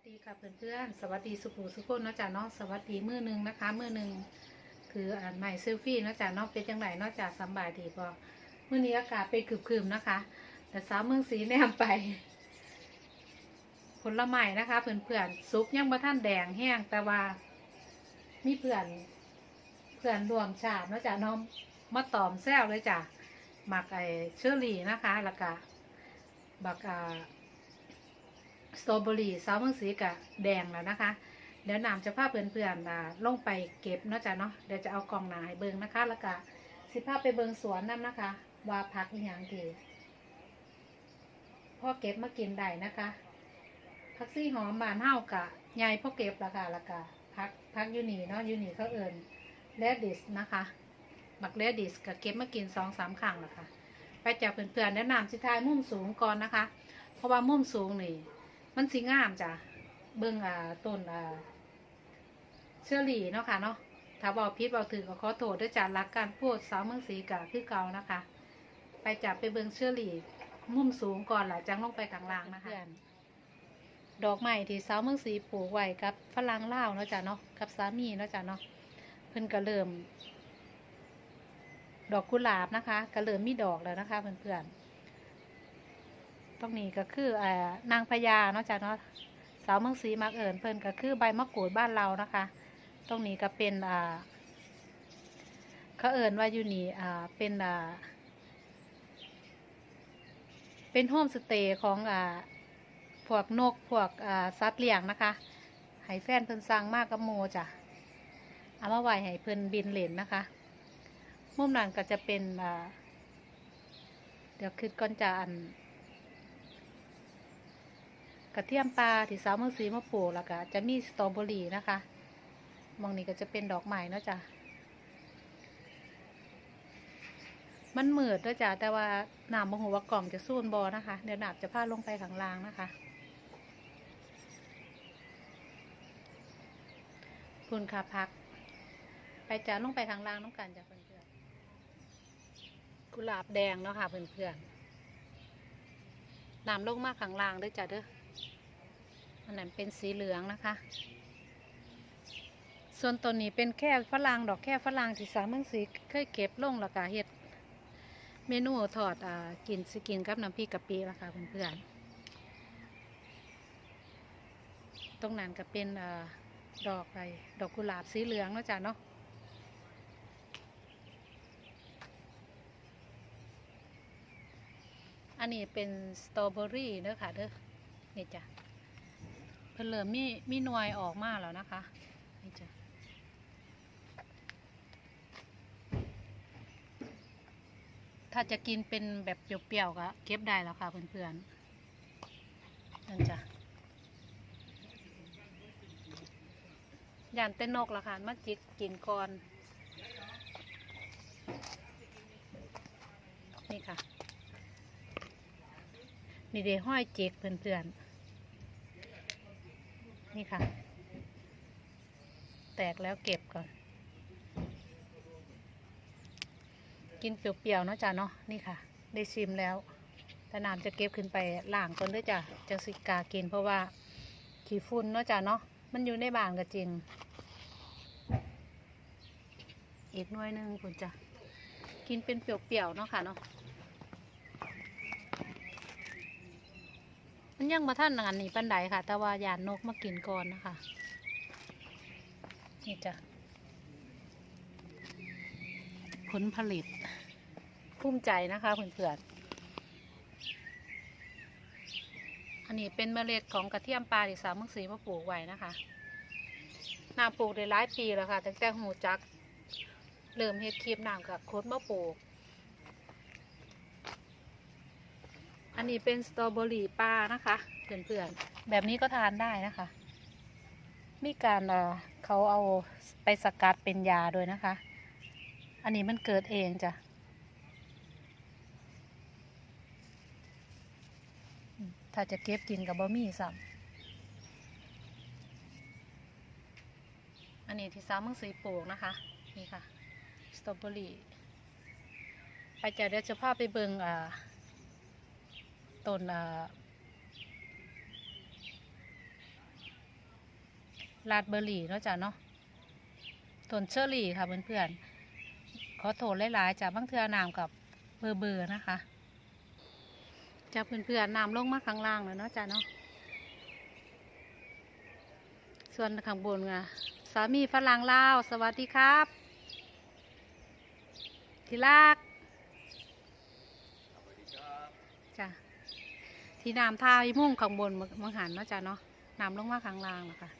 วัสดีค่ะเพื่อนๆสวัสดีสุขุสุขคนนาะจ๊ะเนาะสวัสดีมือหนึ่งนะคะ มือหนึ่งคืออ่านใหม่เซลฟี่นาะจ๊ะเนาะเป็นจังไหนเนาจ๊ะสบายดีพอมื่อนี้อากาศเป็นคืมๆนะคะ แต่สาวเมืองสีแนมไป ผลไม้นะคะเพื่อนๆซุปยังบะท่านแดงแห้งแต่ว่ามีเพื่อนเพื่อนรวมชาตินะจ๊ะเนาะมาตอมแซวเลยจ้ะหมักไอเชอรี่นะคะแล้วก็บักอ่า สตรอเบอรี่ซาวเมืองสีกะแดงแล้วนะคะ เดี๋ยวนำจะพาเพื่อนๆอ่าลงไปเก็บเนาะจ๊ะเนาะเดี๋ยวจะเอากล่องหนาให้เบิงนะคะ แล้วก็สิพาไปเบิงสวนนั่นนะคะ ว่าพักอีหยังดีพ่อเก็บมากินได้นะคะพักซี่หอมบานเฮากะใหญ่พ่อเก็บราคาแล้วก็พักพักยูนีเนาะยูนีเขาเอิญเลดิสนะคะบักเลดิสก็เก็บมากินสองสามครั้งล้วค่ะไปจากเพื่อนๆแนะนำสิทายมุมสูงก่อนนะคะ เพราะว่ามุมสูงนี่ มันสีงามจ้ะเบิ่งอ่าต้นอ่าเชอรี่เนาะค่ะเนาะถ้าบอกพิษบอกถือก็ขอโทษด้วยจ้ะรักการพูดสาวเมืองศรีกะคือเก่านะคะ ไปจับไปเบิ่งเชอรี่มุมสูงก่อนหลังจากลงไปข้างล่างนะคะดอกไม้ที่สาวเมืองศรีปลูกไว้กับฝรั่งเลาเนาะจ้ะเนาะกับสามีเนาะจ้ะเนาะเพิ่นก็เริ่ม ดอกกุหลาบนะคะก็เริ่มมีดอกแล้วนะคะเพื่อนๆ ตรงนี้ก็คืออ่านางพญาเนาะจ้ะเนาะสาวเมืองศรีมักเอิญเพิ่นก็คือใบมะกรูดบ้านเรานะคะ ตรงนี้ก็เป็นอ่าเขาเอิญว่าอยู่นี่อ่าเป็นอ่าเป็นโฮมสเตย์ของอ่าพวกนกพวกอ่าสัตว์เลี้ยงนะคะให้แฟนเพิ่นสร้างมากกับโมจ้ะเอามาไว้ให้เพิ่นบินเล่นนะคะมุมนั้นก็จะเป็นอ่าเดี๋ยวคือก่อนจะอัน ระเทียมปลาที่สาวเมืองศรีมาปลูกแล้วก็จะมีสตรอเบอรี่นะคะมองนี้ก็จะเป็นดอกไม้เนาะจ้ะมันมืดด้วยจ้ะแต่ว่าหน้ำมหัวกล่องจะสูนบอนะคะเดี๋ยวหน้ำจะพาลงไปข้างล่างนะคะคุณค่ะพัก ไปจ้าลงไปข้างล่างน้องกันจ้ะเพื่อนๆกุหลาบแดงเนาะค่ะเพื่อนๆน้ำลงมากข้างล่างด้วยจ้ะเด้อ อันนั้นเป็นสีเหลืองนะคะ ส่วนตัวนี้เป็นแค่ฝรั่งดอกแค่ฝรั่งที่สามเมืองสีเคยเก็บลงแล้วก็เฮ็ดเมนูทอดอ่ากินสกินกับน้ำพริกกะปิละค่ะเพื่อนๆตรงนั้นก็เป็นอ่าดอกอะไรดอกกุหลาบสีเหลืองเนาะจ้ะเนาะอันนี้เป็นสตรอเบอรี่เด้อค่ะเด้อนี่จ้ะ พิ่นเริ่มมีมีหน่วยออกมาแล้วนะคะนี่จ้ะถ้าจะกินเป็นแบบเปรี้ยวๆก็เก็บได้แล้วค่ะเพื่อนๆนั่นจ้ะย่านเต้นนกละค่ะมาจิกกินก่อนนี่ค่ะ นี่เดห้อยจิกเพื่อนๆ นี่ค่ะ แตกแล้วเก็บก่อน กินเปรี้ยวๆเนาะจ้ะเนาะนี่ค่ะ ได้ชิมแล้วแต่น้ำจะเก็บขึ้นไปล่างก่อนด้วยจ้ะจะสิกากินเพราะว่าขี้ฝุ่นเนาะจ้ะเนาะมันอยู่ในบางก็จริง อีกหน่วยหนึ่งคุณจ้ะกินเป็นเปรี้ยวๆเนาะค่ะเนาะ มันยังมาท่านอันนี้ปันไดค่ะ แต่ว่ายานนกมากินก่อนนะคะนี่จ้ะผลผลิตภูมิใจนะคะเพื่อนๆอันนี้เป็นเมล็ดของกระเทียมปลาที่สาวเมืองศรีมาปลูกไว้นะคะน้ำปลูกได้หลายปีแล้วค่ะตั้งแต่หูจักเริ่มเฮ็ดคลิปน้ำกับโคดมาปลูก อันนี้เป็นสตรอเบอรี่ปลานะคะเพื่อนๆแบบนี้ก็ทานได้นะคะ มีการเออเขาเอาไปสกัดเป็นยาด้วยนะคะ อันนี้มันเกิดเองจ้ะถ้าจะเก็บกินกับบะหมี่สับอันนี้ที่สาวมืองสีปลูกนะคะ นี่ค่ะ สตรอเบอรี่ ไปจะเดี๋ยวจะพาไปเบิงอ่า ต้นอ่าดเบอร์รี่เนาะจ้ะเนาะต้นเชอร์รี่ค่ะเพื่อนๆขอโทษหลายๆจ้ะบางเทื่อน้ำกับเบอร์เบอร์นะคะจ้ะเพื่อนๆน้ำลงมาข้างล่างแล้วเนาะจ้ะเนาะส่วนข้างบนอะสามีฝรั่งลาว สวัสดีครับ ที่รักจ้ะ ที่น้ำทายมุ่งข้างบนมังหันเนาะจ้ะเนาะน้ำลงมาข้างล่างนะคะ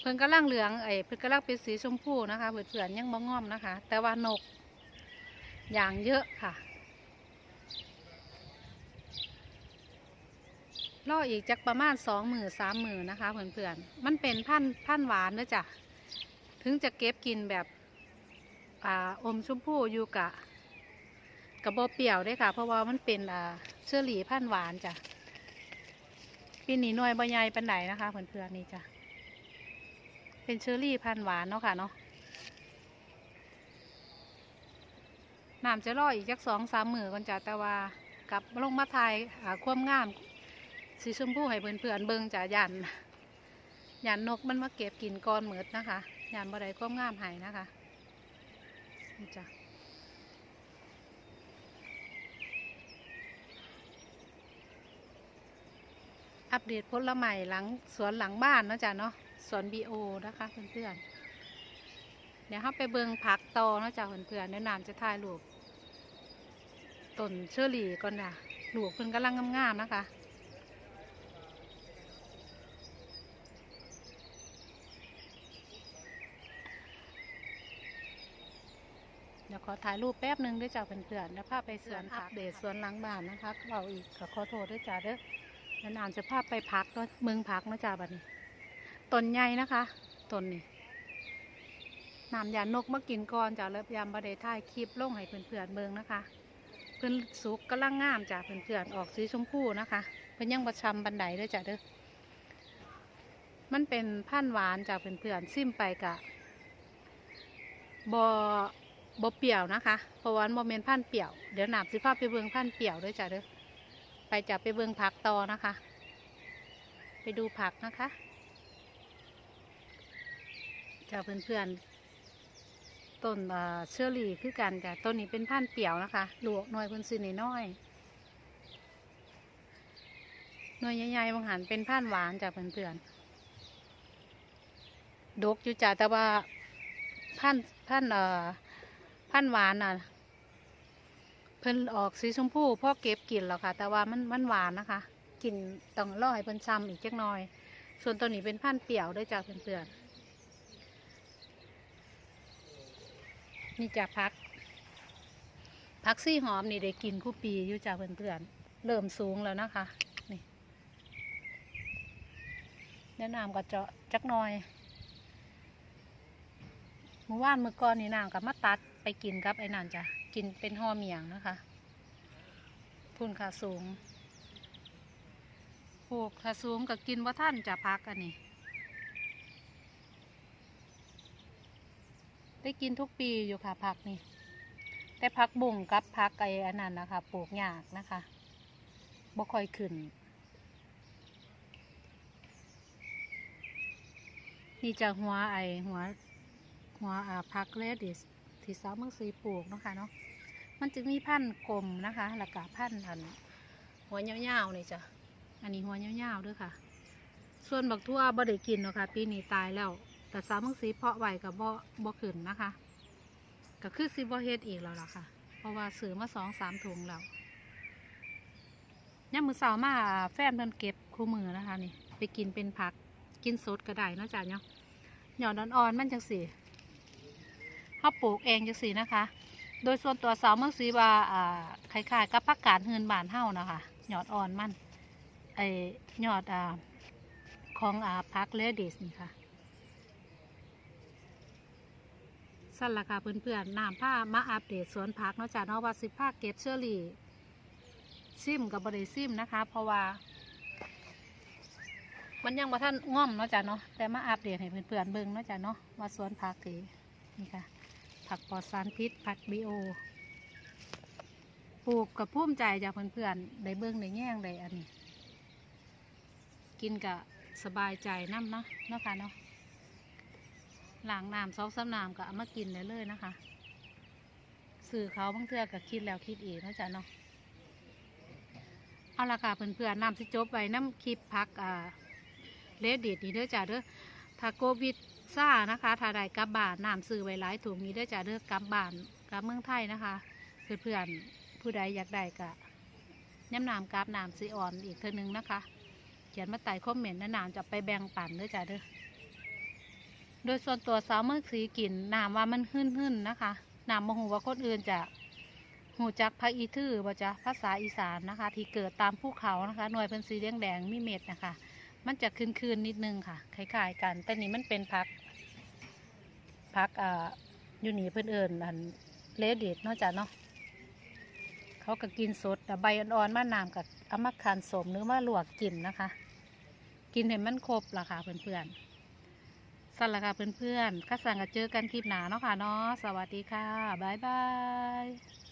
เพิ่นกำลังเหลืองไอ้เพิ่นกำลังเป็นสีชมพูนะคะเพื่อนๆยังบ่งอมนะคะ แต่ว่านกอย่างเยอะค่ะรออีกจักประมาณสองหมื่นสามหมื่นนะคะเพื่อนๆมันเป็นพันธ์พันธ์หวานเด้อจ้ะถึงจะเก็บกินแบบอ่าอมชมพูอยู่กะกระบอเปรี้ยวได้ค่ะ เพราะว่ามันเป็นอ่าเชื้อหลีพันธ์หวานจ้ะ ปีนี้หน่วยบใหญ่ปันไดนะคะเพื่อนๆนี่จ้ะ เป็นเชอรี่พันหวานเนาะค่ะเนาะน้ำจะรออีกจักสองสามมือก่อนจ้ะแต่ว่ากับลงมาทายอ่าความงาม สีชมพูให้เพื่อนๆเบิ่งจ้ะยันยันนกมันมาเก็บกินก้อนเหมือดนะคะยันบ่ได้ความงามให้นะคะนี่จ้ะ อัปเดตผลไม้หลังสวนหลังบ้านเนาะจ้ะเนาะสวนบีโอนะคะเพื่อนๆเดี๋ยวเราไปเบิงผักตอเนาะจ้ะเพื่อนๆเดี๋ยวน้ำจะถ่ายรูปต้นเชอรี่ก่อนนะลูกเพิ่นกำลังงามๆนะคะเดี๋ยวขอถ่ายรูปแป๊บหนึ่งด้วยจ้าเพื่อนๆแล้วพาไปสวนอัปเดตสวนหลังบ้านนะคะเราอีกขอโทษด้วยจ้าเด้อ นานๆจะพาไปพักเนาะเมืองพักนะจ้าบัดนี้ต้นใหญ่นะคะต้นนี้น้ำยานกมากินก่อนจ้าแล้วยามบไดถ่ายคลิปลงให้เพื่อนๆเบิงนะคะ เพื่อนสุกกำลังงามจ้าเพื่อนๆออกสีชมพูนะคะเพื่อนยังประชำบันไดด้วยจ้าเด้อมันเป็นพันหวานจ้าเพื่อนๆซิมไปกะบอบ่เปรี้ยวนะคะเพราะวันบ่แม่นพันเปรี้ยว เดี๋ยวหนาบสิพาพไปเบิ่งพันเปรี้ยวด้วยจ้ะเด้อ ไปจับไปเบิ่งผักต่อนะคะ ไปดูผักนะคะจ้าเพื่อนๆ ต้นเอ่อเชอร์รี่คือกันจ้ะต้นนี้เป็นพันธุ์เปียวนะคะหลวกหน่อยเพิ่นซื้อน้อยหน่วยใหญ่ๆบางหันเป็นพันธุ์หวานจ้ะเพื่อนๆดกอยู่จ้ะแต่ว่าพันธุ์พันธุ์เอ่อพันธุ์หวานน่ะ เพิ่นออกสีชมพูพ่อเก็บกินแล้วค่ะ แต่ว่ามันมันหวานนะคะกินต้องรอให้เพิ่นซ้ำอีกจักหน่อย ส่วนตัวนี้เป็นพันเปียวด้วยจ้าเพื่อนๆนี่จะพักพักซี่หอมนี่ได้กินคู่ปีอยู่จ้าเพื่อนๆเริ่มสูงแล้วนะคะนี่แนะนำก็เจาะจักหน่อยเมื่อวานเมื่อก่อนนี่นางกับมาตัดไปกินกับไอ้นั่นจ้ะ กินเป็นห่อเมียงนะคะพุ่นขาสูงปลูกขาสูงกับกินว่าท่านจะพักอันนี้ ได้กินทุกปีอยู่ค่ะผักนี่แต่ผักบุ่งกับผักไอ้อันนั้นนะคะปลูกยากนะคะบ่ค่อยขึ้น นี่จะหัวไอหัวหัวอ่าพักเลดิส ที่สาวเมืองสีปลูกนะคะเนาะมันจะมีพันธุ์กลมนะคะแล้วก็พันธุ์อันหัวยาวๆนี่จ้ะอันนี้หัวยาวๆด้วยค่ะ ส่วนบักทั่วบ่ได้กินเนาะค่ะปีนี้ตายแล้ว แต่สาวเมืองสีเพาะไว้กับบ่บ่ขึ้นนะคะ ก็คือซิบ่เฮ็ดอีกแล้วล่ะค่ะ เพราะว่าซื้อมาสองสามถุงแล้วย่ามือสาวมาแฟนเพิ่นเก็บคู่มือนะคะนี่ ไปกินเป็นผักกินสดก็ได้เนาะจ้ะเนาะหยอดอ่อนๆมันจังสี เขาปลูกเองจังสีนะคะ โดยส่วนตัวสาวเมืองสีว่าอ่าคล้ายๆกับผักกาดเฮือนบานเฮานะคะหยอดอ่อนมันไอหยอดอ่าของอ่าพักเลดิสนี่ค่ะสั่นละค่ะเพื่อนๆน้ำผ้ามาอัปเดตสวนผักเนาะจ้ะเนาะว่าสิผ้าเก็บเชอรี่ซิมกับบริซิมนะคะ เพราะว่า มันยังบ่ท่านง่อมเนาะจ้ะเนาะแต่มาอัปเดตให้เพื่อนๆเบิ่งเนาะจ้ะเนาะว่าสวนผักที่นี่ค่ะ ผักปลอดสารพิษ ผักบีโอ ปลูกกับพุ่มใจจ้ะเพื่อนๆได้เบิ่งได้แง่งได้อันนี้ กินกับสบายใจน้ำเนาะเนาะค่ะเนาะหล้างน้ำซอกซ้ำน้ำก็เอามากินได้เลยนะคะ สื่อเขาบางเทื่อก็คิดแล้วคิดอีกนะจ๊ะเนาะเอาละค่ะเพื่อนๆน้ำสิจบไว้น้ำคลิปพักอ่าเลดดิตนี่เด้อจ้ะเด้อถ้าโควิด ซ่านะคะถ้าได้กลับบ้านน้ำซื้อไว้หลายถุงนี้ด้อจ้ะเด้อกลับบ้านกลับเมืองไทยนะคะ เพื่อนๆผู้ใดอยากได้ก็ย้ำน้ำกราบน้ำซีอ่อนอีกเท่านึงนะคะ เขียนมาใต้คอมเมนต์นะน้ำจะไปแบ่งปันด้อจ้ะเด้อโดยส่วนตัวสาวเมื่อสีกินน้ำว่ามันหึ่นหึ่นๆนะคะน้ำมหูว่าคนอื่นจะหูจักพระอีทือบ่จ้ะภาษาอีสานนะคะ ที่เกิดตามภูเขานะคะ หน่วยเป็นสีแดงแดงๆมีเม็ดนะคะ มันจะคืนคืนๆนิดนึงค่ะคล้ายๆกัน แต่นี่มันเป็นพัก พักอ่าอยู่นี่เพื่อนเอิญอันเลดเดดเนาะจ้ะเนาะเขาก็กินสดแต่ใบอ่อนๆมะนาวกับอามาคันสมหรือม่าลวกกินนะคะ กินเห็นมันครบล่ะค่ะเพื่อนๆสั่นละค่ะเพื่อนๆก็สั่งกันเจอกันคลิปหนาเนาะค่ะเนาะสวัสดีค่ะ บ๊ายบาย